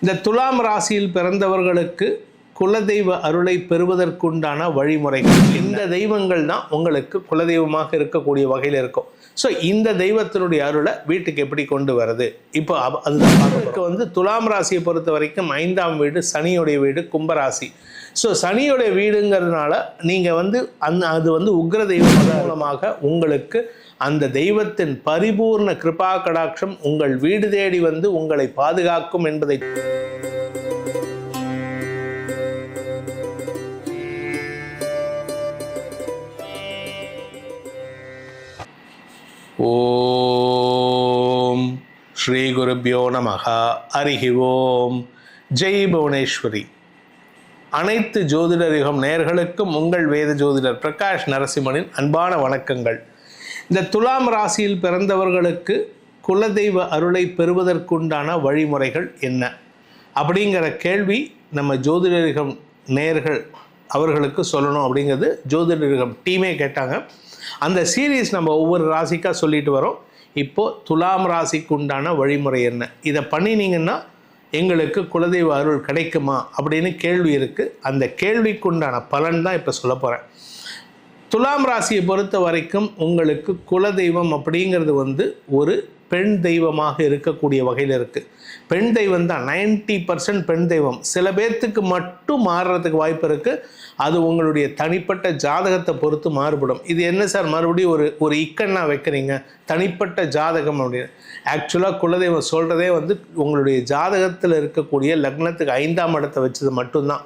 இந்த துலாம் ராசியில் பிறந்தவர்களுக்கு குலதெய்வ அருளை பெறுவதற்குண்டான வழிமுறைகள். இந்த தெய்வங்கள் தான் உங்களுக்கு குலதெய்வமாக இருக்கக்கூடிய வகையில் இருக்கும். ஸோ இந்த தெய்வத்தினுடைய அருளை வீட்டுக்கு எப்படி கொண்டு வருது இப்போ அவ- அதுதான் வந்து துலாம் ராசியை பொறுத்த வரைக்கும் ஐந்தாம் வீடு சனியுடைய வீடு கும்பராசி. ஸோ சனியுடைய வீடுங்கிறதுனால நீங்கள் வந்து அந்த அது வந்து உக்ர தெய்வம் மூலமாக உங்களுக்கு அந்த தெய்வத்தின் பரிபூர்ண கிருபா கடாட்சம் உங்கள் வீடு தேடி வந்து உங்களை பாதுகாக்கும் என்பதை ஓம் ஸ்ரீ குருபியோ நமகா அரிஹி ஓம். ஜெய் புவனேஸ்வரி. அனைத்து ஜோதிடர் யுகம் நேயர்களுக்கும் உங்கள் வேத ஜோதிடர் பிரகாஷ் நரசிம்மனின் அன்பான வணக்கங்கள். இந்த துலாம் ராசியில் பிறந்தவர்களுக்கு குலதெய்வ அருளை பெறுவதற்குண்டான வழிமுறைகள் என்ன? அப்படிங்கிற கேள்வி நம்ம ஜோதிடர் யுகம் நேயர்கள் அவர்களுக்கு சொல்லணும் அப்படிங்கிறது ஜோதிடர் யுகம் டீமே கேட்டாங்க. அந்த சீரீஸ் நம்ம ஒவ்வொரு ராசிக்காக சொல்லிட்டு வரோம். இப்போது துலாம் ராசிக்கு உண்டான வழிமுறை என்ன? இதை பண்ணினீங்கன்னா எங்களுக்கு குலதெய்வ அருள் கிடைக்குமா அப்படின்னு கேள்வி இருக்குது அந்த கேள்விக்குண்டான பலன் தான் இப்போ சொல்ல போகிறேன் துலாம் ராசியை பொறுத்த வரைக்கும் உங்களுக்கு குலதெய்வம் அப்படிங்கிறது வந்து ஒரு பெண் தெய்வமாக இருக்கக்கூடிய வகையில் இருக்குது பெண் தெய்வம் தான். நைன்டி பர்சன்ட் பெண் தெய்வம். சில பேர்த்துக்கு மட்டும் மாறுறதுக்கு வாய்ப்பு இருக்குது அது உங்களுடைய தனிப்பட்ட ஜாதகத்தை பொறுத்து மாறுபடும். இது என்ன சார்? மறுபடியும் ஒரு ஒரு இக்கண்ணா வைக்கிறீங்க. தனிப்பட்ட ஜாதகம் அப்படின்னு. ஆக்சுவலாக குலதெய்வம் சொல்கிறதே வந்து உங்களுடைய ஜாதகத்தில் இருக்கக்கூடிய லக்னத்துக்கு ஐந்தாம் இடத்தை வச்சது மட்டும்தான்.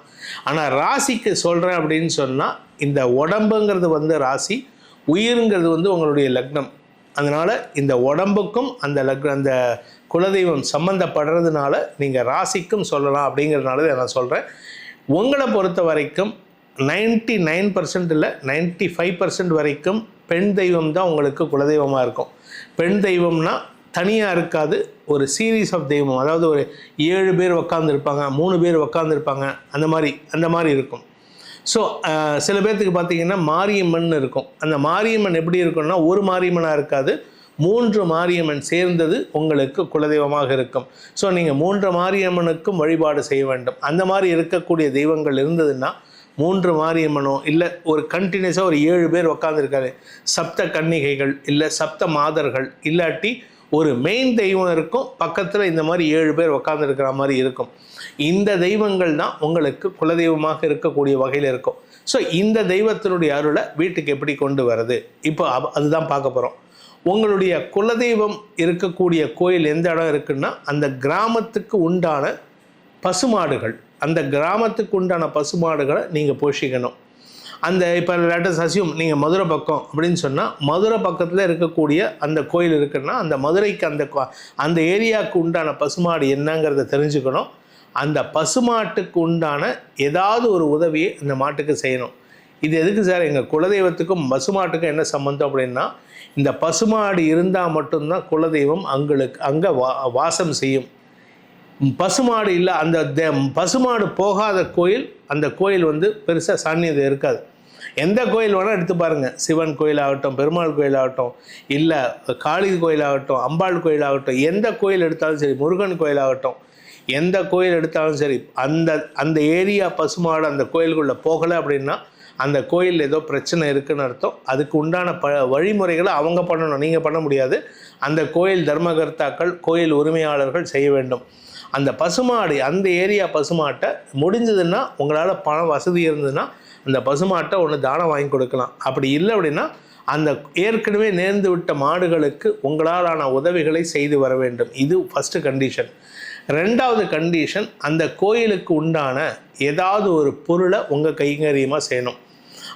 ஆனால் ராசிக்கு சொல்கிறேன் அப்படின்னு சொன்னால் இந்த உடம்புங்கிறது வந்து ராசி உயிருங்கிறது வந்து உங்களுடைய லக்னம். அதனால் இந்த உடம்புக்கும் அந்த லக் அந்த குலதெய்வம் சம்மந்தப்படுறதுனால நீங்கள் ராசிக்கும் சொல்லலாம் அப்படிங்கிறதுனால நான் சொல்கிறேன் உங்களை பொறுத்த வரைக்கும் நைன்ட்டி நைன் பர்சன்ட் இல்லை நைன்ட்டி ஃபைவ் பர்சன்ட் வரைக்கும் பெண் தெய்வம் தான் உங்களுக்கு குலதெய்வமாக இருக்கும். பெண் தெய்வம்னா தனியாக இருக்காது ஒரு சீரீஸ் ஆஃப் தெய்வம். அதாவது ஒரு ஏழு பேர் உக்காந்துருப்பாங்க மூணு பேர் உக்காந்துருப்பாங்க அந்த மாதிரி அந்த மாதிரி இருக்கும். ஸோ uh, சில பேர்த்துக்கு பார்த்தீங்கன்னா மாரியம்மன் இருக்கும். அந்த மாரியம்மன் எப்படி இருக்கும்னா ஒரு மாரியம்மனாக இருக்காது. மூன்று மாரியம்மன் சேர்ந்தது உங்களுக்கு குலதெய்வமாக இருக்கும். ஸோ நீங்கள் மூன்று மாரியம்மனுக்கும் வழிபாடு செய்ய வேண்டும். அந்த மாதிரி இருக்கக்கூடிய தெய்வங்கள் இருந்ததுன்னா மூன்று மாரியம்மனோ இல்லை ஒரு கண்டினியூஸாக ஒரு ஏழு பேர் உட்காந்துருக்காரு சப்த கன்னிகைகள் இல்லை சப்த மாதர்கள் இல்லாட்டி ஒரு மெயின் தெய்வம் இருக்கும். பக்கத்தில் இந்த மாதிரி ஏழு பேர் உட்காந்துருக்கிற மாதிரி இருக்கும். இந்த தெய்வங்கள் தான் உங்களுக்கு குலதெய்வமாக இருக்கக்கூடிய வகையில் இருக்கும். ஸோ இந்த தெய்வத்தினுடைய அருளை வீட்டுக்கு எப்படி கொண்டு வருது இப்போ அதுதான் பார்க்க போகிறோம் உங்களுடைய குலதெய்வம் இருக்கக்கூடிய கோயில் எந்த இடம் இருக்குன்னா அந்த கிராமத்துக்கு உண்டான பசுமாடுகள். அந்த கிராமத்துக்கு உண்டான பசுமாடுகளை நீங்கள் போஷிக்கணும். அந்த இப்போ லேட்டஸ் அசியூம் நீங்கள் மதுரை பக்கம் அப்படின்னு சொன்னால் மதுரை பக்கத்தில் இருக்கக்கூடிய அந்த கோயில் இருக்குன்னா அந்த மதுரைக்கு அந்த அந்த ஏரியாவுக்கு உண்டான பசுமாடு என்னங்கிறத தெரிஞ்சுக்கணும். அந்த பசுமாட்டுக்கு உண்டான ஏதாவது ஒரு உதவியை அந்த மாட்டுக்கு செய்யணும். இது எதுக்கு சார்? எங்கள் குலதெய்வத்துக்கும் பசுமாட்டுக்கும் என்ன சம்மந்தம் அப்படின்னா இந்த பசுமாடு இருந்தால் மட்டும்தான் குலதெய்வம் அங்களுக்கு அங்கே வா வாசம் செய்யும். பசுமாடு இல்லை அந்த பசுமாடு போகாத கோயில் அந்த கோயில் வந்து பெருசாக சாநியது இருக்காது. எந்த கோயில் வேணால் எடுத்து பாருங்கள் சிவன் கோயில் ஆகட்டும் பெருமாள் கோயில் ஆகட்டும் இல்லை காளி கோயில் ஆகட்டும் அம்பாள் கோயில் ஆகட்டும் எந்த கோயில் எடுத்தாலும் சரி முருகன் கோயில் ஆகட்டும் எந்த கோயில் எடுத்தாலும் சரி அந்த அந்த ஏரியா பசுமாடு அந்த கோயிலுக்குள்ளே போகலை அப்படின்னா அந்த கோயில் ஏதோ பிரச்சனை இருக்குன்னு அர்த்தம். அதுக்கு உண்டான ப வழிமுறைகளை அவங்க பண்ணணும். நீங்கள் பண்ண முடியாது. அந்த கோயில் தர்மகர்த்தாக்கள் கோயில் உரிமையாளர்கள் செய்ய வேண்டும். அந்த பசுமாடு அந்த ஏரியா பசுமாட்டை முடிஞ்சதுன்னா உங்களால் பணம் வசதி இருந்ததுன்னா அந்த பசுமாட்டை ஒன்று தானம் வாங்கி கொடுக்கலாம். அப்படி இல்லை அப்படின்னா அந்த ஏற்கனவே நேர்ந்து விட்ட மாடுகளுக்கு உங்களாலான உதவிகளை செய்து வர வேண்டும். இது ஃபஸ்ட்டு கண்டிஷன் ரெண்டாவது கண்டிஷன் அந்த கோயிலுக்கு உண்டான ஏதாவது ஒரு பொருளை உங்கள் கைங்கரியமாக செய்யணும்.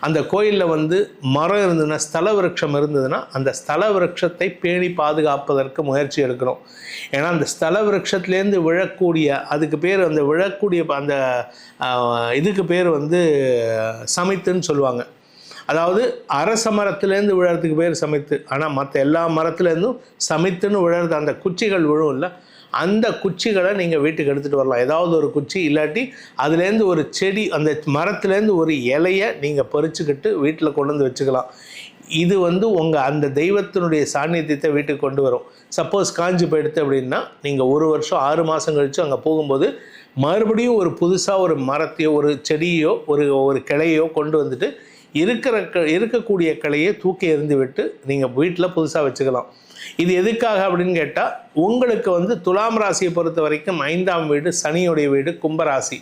அந்த கோயிலில் வந்து மரம் இருந்ததுன்னா ஸ்தல விருட்சம் இருந்ததுன்னா அந்த ஸ்தல விருட்சத்தை பேணி பாதுகாப்பதற்கு முயற்சி எடுக்கணும் ஏன்னா அந்த ஸ்தல விருட்சத்துலேருந்து விழக்கூடிய அதுக்கு பேர் அந்த விழக்கூடிய அந்த இதுக்கு பேர் வந்து சமைத்துன்னு சொல்லுவாங்க. அதாவது அரச மரத்துலேருந்து விழறதுக்கு பேர் சமைத்து. ஆனால் மற்ற எல்லா மரத்துலேருந்தும் சமைத்துன்னு விழறது அந்த குச்சிகள் விழும்ல. அந்த குச்சிகளை நீங்கள் வீட்டுக்கு எடுத்துகிட்டு வரலாம். ஏதாவது ஒரு குச்சி இல்லாட்டி அதுலேருந்து ஒரு செடி அந்த மரத்துலேருந்து ஒரு இலையை நீங்கள் பறிச்சுக்கிட்டு வீட்டில் கொண்டு வந்து வச்சுக்கலாம். இது வந்து உங்கள் அந்த தெய்வத்தினுடைய சாநித்தியத்தை வீட்டுக்கு கொண்டு வரும். சப்போஸ் காஞ்சி போயிடுத்து அப்படின்னா நீங்கள் ஒரு வருஷம் ஆறு மாதம் கழித்து அங்கே போகும்போது மறுபடியும் ஒரு புதுசாக ஒரு மரத்தையோ ஒரு செடியோ ஒரு ஒரு கிளையோ கொண்டு வந்துட்டு இருக்கிற க இருக்கக்கூடிய கிளையை தூக்கி எறிந்து விட்டு நீங்கள் வீட்டில் புதுசாக வச்சுக்கலாம். இது எதுக்காக அப்படின்னு கேட்டால் உங்களுக்கு வந்து துலாம் ராசியை பொறுத்த வரைக்கும் ஐந்தாம் வீடு சனியுடைய வீடு கும்பராசி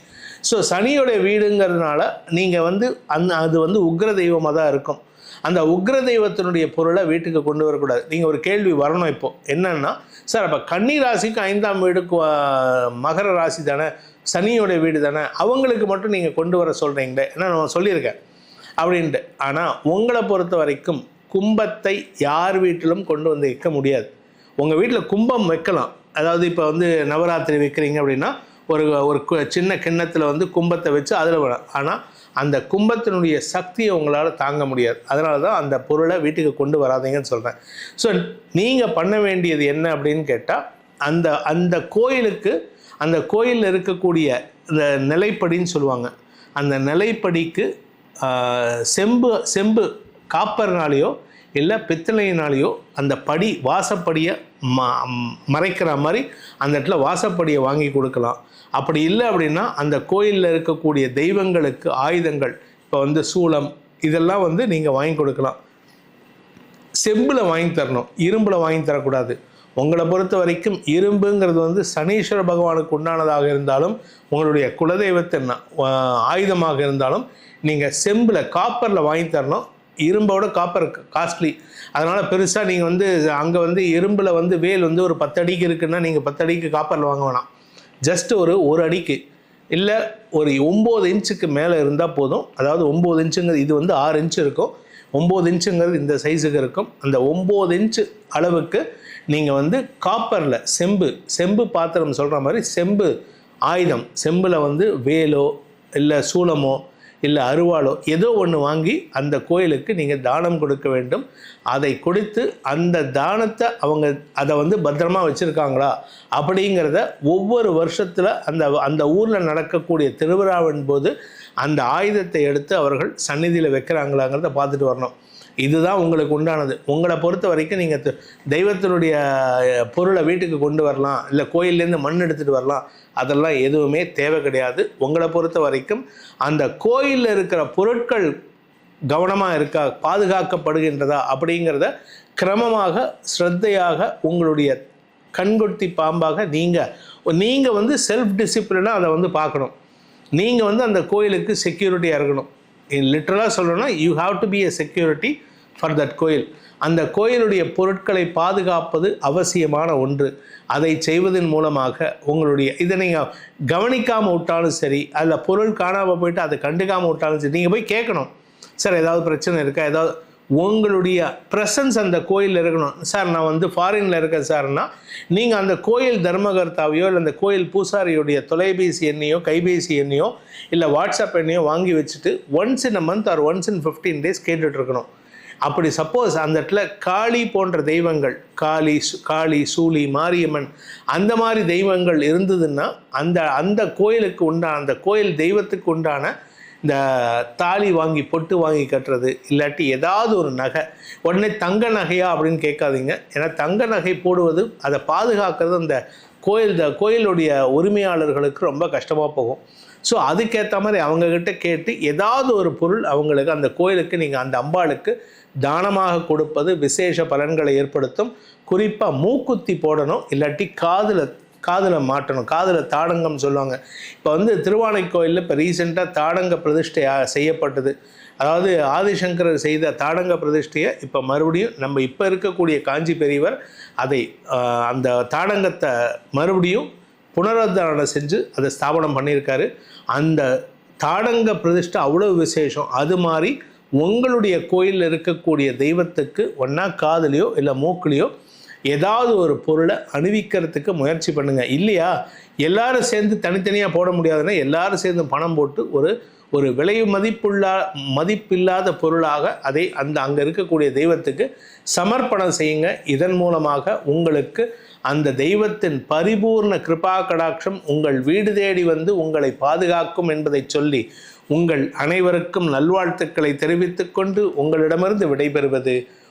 ஸோ சனியுடைய வீடுங்கிறதுனால நீங்கள் வந்து அந்த அது வந்து உக்ர தெய்வமாக தான் இருக்கும். அந்த உக்ர தெய்வத்தினுடைய பொருளை வீட்டுக்கு கொண்டு வரக்கூடாது. நீங்கள் ஒரு கேள்வி வரணும் இப்போது என்னன்னா சார் அப்போ கன்னி ராசிக்கு ஐந்தாம் வீடு மகர ராசி தானே சனியுடைய வீடு தானே அவங்களுக்கு மட்டும் நீங்கள் கொண்டு வர சொல்கிறீங்களே ஏன்னா நான் சொல்லியிருக்கேன்? அப்படின்ட்டு. ஆனால் உங்களை பொறுத்த வரைக்கும் கும்பத்தை யார் வீட்டிலும் கொண்டு வந்து வைக்க முடியாது. உங்கள் வீட்டில் கும்பம் வைக்கலாம். அதாவது இப்போ வந்து நவராத்திரி வைக்கிறீங்க அப்படின்னா ஒரு ஒரு கு- சின்ன கிண்ணத்தில் வந்து கும்பத்தை வச்சு அதில் விடலாம் ஆனால் அந்த கும்பத்தினுடைய சக்தியை உங்களால் தாங்க முடியாது. அதனால தான் அந்த பொருளை வீட்டுக்கு கொண்டு வராதீங்கன்னு சொல்கிறேன் ஸோ நீங்கள் பண்ண வேண்டியது என்ன அப்படின்னு கேட்டால் அந்த அந்த கோயிலுக்கு அந்த கோயிலில் இருக்கக்கூடிய இந்த நிலைப்படின்னு சொல்லுவாங்க. அந்த நிலைப்படிக்கு செம்பு செம்பு காப்பர்னாலேயோ இல்லை பித்தளையினாலேயோ அந்த படி வாசப்படியை ம மறைக்கிற மாதிரி அந்த இடத்துல வாசப்படியை வாங்கி கொடுக்கலாம். அப்படி இல்லை அப்படின்னா அந்த கோயிலில் இருக்கக்கூடிய தெய்வங்களுக்கு ஆயுதங்கள் இப்போ வந்து சூளம் இதெல்லாம் வந்து நீங்கள் வாங்கி கொடுக்கலாம். செம்பில் வாங்கி தரணும் இரும்பில் வாங்கி தரக்கூடாது. உங்களை பொறுத்த வரைக்கும் இரும்புங்கிறது வந்து சனீஸ்வர பகவானுக்கு உண்டானதாக இருந்தாலும் உங்களுடைய குலதெய்வத்தின் ஆயுதமாக இருந்தாலும் நீங்கள் செம்பில் காப்பரில் வாங்கி தரணும். இரும்போட காப்பர் காஸ்ட்லி அதனால் பெருசாக நீங்கள் வந்து அங்கே வந்து இரும்பில் வந்து வேல் வந்து ஒரு பத்து அடிக்கு இருக்குன்னா நீங்கள் பத்து அடிக்கு காப்பரில் வாங்க வேணாம். ஜஸ்ட் ஒரு ஒரு அடிக்கு. இல்லை ஒரு ஒம்பது இன்ச்சுக்கு மேலே இருந்தால் போதும். அதாவது ஒம்பது இன்ச்சுங்கிறது இது வந்து ஆறு இன்ச்சு இருக்கும். ஒம்பது இன்ச்சுங்கிறது இந்த சைஸுக்கு இருக்கும். அந்த ஒம்பது இன்ச்சு அளவுக்கு நீங்கள் வந்து காப்பரில் செம்பு செம்பு பாத்திரம் சொல்கிற மாதிரி செம்பு ஆயுதம். செம்பில் வந்து வேலோ இல்லை சூளமோ இல்லை அருவாளோ ஏதோ ஒன்று வாங்கி அந்த கோயிலுக்கு நீங்கள் தானம் கொடுக்க வேண்டும். அதை கொடுத்து அந்த தானத்தை அவங்க அதை வந்து பத்திரமா வச்சுருக்காங்களா? அப்படிங்கிறத ஒவ்வொரு வருஷத்தில் அந்த அந்த ஊரில் நடக்கக்கூடிய திருவிழாவின் போது அந்த ஆயுதத்தை எடுத்து அவர்கள் சந்நிதியில் வைக்கிறாங்களாங்கிறத பார்த்துட்டு வரணும். இதுதான் உங்களுக்கு உண்டானது. உங்களை பொறுத்த வரைக்கும் நீங்கள் தெய்வத்தினுடைய பொருளை வீட்டுக்கு கொண்டு வரலாம் இல்லை கோயில்லேருந்து மண் எடுத்துகிட்டு வரலாம் அதெல்லாம் எதுவுமே தேவை கிடையாது. உங்களை பொறுத்த வரைக்கும் அந்த கோயிலில் இருக்கிற பொருட்கள் கவனமாக இருக்கா பாதுகாக்கப்படுகின்றதா அப்படிங்கிறத கிரமமாக ஸ்ரத்தையாக உங்களுடைய கண்கொட்டி பாம்பாக நீங்கள் நீங்கள் வந்து செல்ஃப் டிசிப்ளினாக அதை வந்து பார்க்கணும். நீங்கள் வந்து அந்த கோயிலுக்கு செக்யூரிட்டியாக இருக்கணும். லிட்ரலாக சொல்லணும்னா you have to be a security for that koil. அந்த கோயிலுடைய பொருட்களை பாதுகாப்பது அவசியமான ஒன்று. அதை செய்வதன் மூலமாக உங்களுடைய இதை நீங்கள் கவனிக்காமல் விட்டாலும் சரி அதில் பொருள் காணாமல் போயிட்டு அதை கண்டுக்காமல் விட்டாலும் சரி நீங்கள் போய் கேட்கணும். சார் ஏதாவது பிரச்சனை இருக்கா? ஏதாவது உங்களுடைய ப்ரெசன்ஸ் அந்த கோயிலில் இருக்கணும். சார் நான் வந்து ஃபாரினில் இருக்கேன் சார்னா நீங்கள் அந்த கோயில் தர்மகர்த்தாவையோ இல்லை அந்த கோயில் பூசாரியுடைய தொலைபேசி எண்ணையோ கைபேசி எண்ணையோ இல்லை வாட்ஸ்அப் எண்ணையோ வாங்கி வச்சுட்டு once in a month or once in fifteen days கேட்டுட்ருக்கணும் அப்படி சப்போஸ் அந்த இடத்துல காளி போன்ற தெய்வங்கள் காளி சு- காளி சூலி மாரியம்மன் அந்த மாதிரி தெய்வங்கள் இருந்ததுன்னா அந்த அந்த கோயிலுக்கு உண்டான அந்த கோயில் தெய்வத்துக்கு உண்டான இந்த தாலி வாங்கி பொட்டு வாங்கி கட்டுறது இல்லாட்டி ஏதாவது ஒரு நகை. உடனே தங்க நகையா அப்படின்னு கேட்காதீங்க. ஏன்னா தங்க நகை போடுவது அதை பாதுகாக்கிறது அந்த கோயில் த கோயிலுடைய உரிமையாளர்களுக்கு ரொம்ப கஷ்டமாக போகும். ஸோ அதுக்கேற்ற மாதிரி அவங்கக்கிட்ட கேட்டு ஏதாவது ஒரு பொருள் அவங்களுக்கு அந்த கோயிலுக்கு நீங்கள் அந்த அம்பாளுக்கு தானமாக கொடுப்பது விசேஷ பலன்களை ஏற்படுத்தும். குறிப்பாக மூக்குத்தி போடணும் இல்லாட்டி காதில் காதில் மாட்டணும் காதில் தாடங்கம் சொல்லுவாங்க. இப்போ வந்து திருவானைக்கோயிலில் இப்போ ரீசெண்டாக தாடங்க பிரதிஷ்டை செய்யப்பட்டது. அதாவது ஆதிசங்கரர் செய்த தாடங்க பிரதிஷ்டையை இப்போ மறுபடியும் நம்ம இப்போ இருக்கக்கூடிய காஞ்சி பெரியவர் அதை அந்த தாடங்கத்தை மறுபடியும் புனருத்தாரணம் செஞ்சு அதை ஸ்தாபனம் பண்ணியிருக்காரு. அந்த தாடங்க பிரதிஷ்டை அவ்வளோ விசேஷம். அது மாதிரி உங்களுடைய கோயிலில் இருக்கக்கூடிய தெய்வத்துக்கு ஒன்றா காதுலையோ இல்லை மூக்குலையோ ஏதாவது ஒரு பொருளை அணிவிக்கிறதுக்கு முயற்சி பண்ணுங்கள் இல்லையா? எல்லாரும் சேர்ந்து தனித்தனியாக போட முடியாதுன்னா எல்லாரும் சேர்ந்து பணம் போட்டு ஒரு ஒரு விலை மதிப்புள்ளா மதிப்பில்லாத பொருளாக அதை அந்த அங்கே இருக்கக்கூடிய தெய்வத்துக்கு சமர்ப்பணம் செய்யுங்க. இதன் மூலமாக உங்களுக்கு அந்த தெய்வத்தின் பரிபூர்ண கிருபா கடாட்சம் உங்கள் வீடு தேடி வந்து உங்களை பாதுகாக்கும் என்பதை சொல்லி உங்கள் அனைவருக்கும் நல்வாழ்த்துக்களை தெரிவித்துக்கொண்டு உங்களிடமிருந்து விடைபெறுவது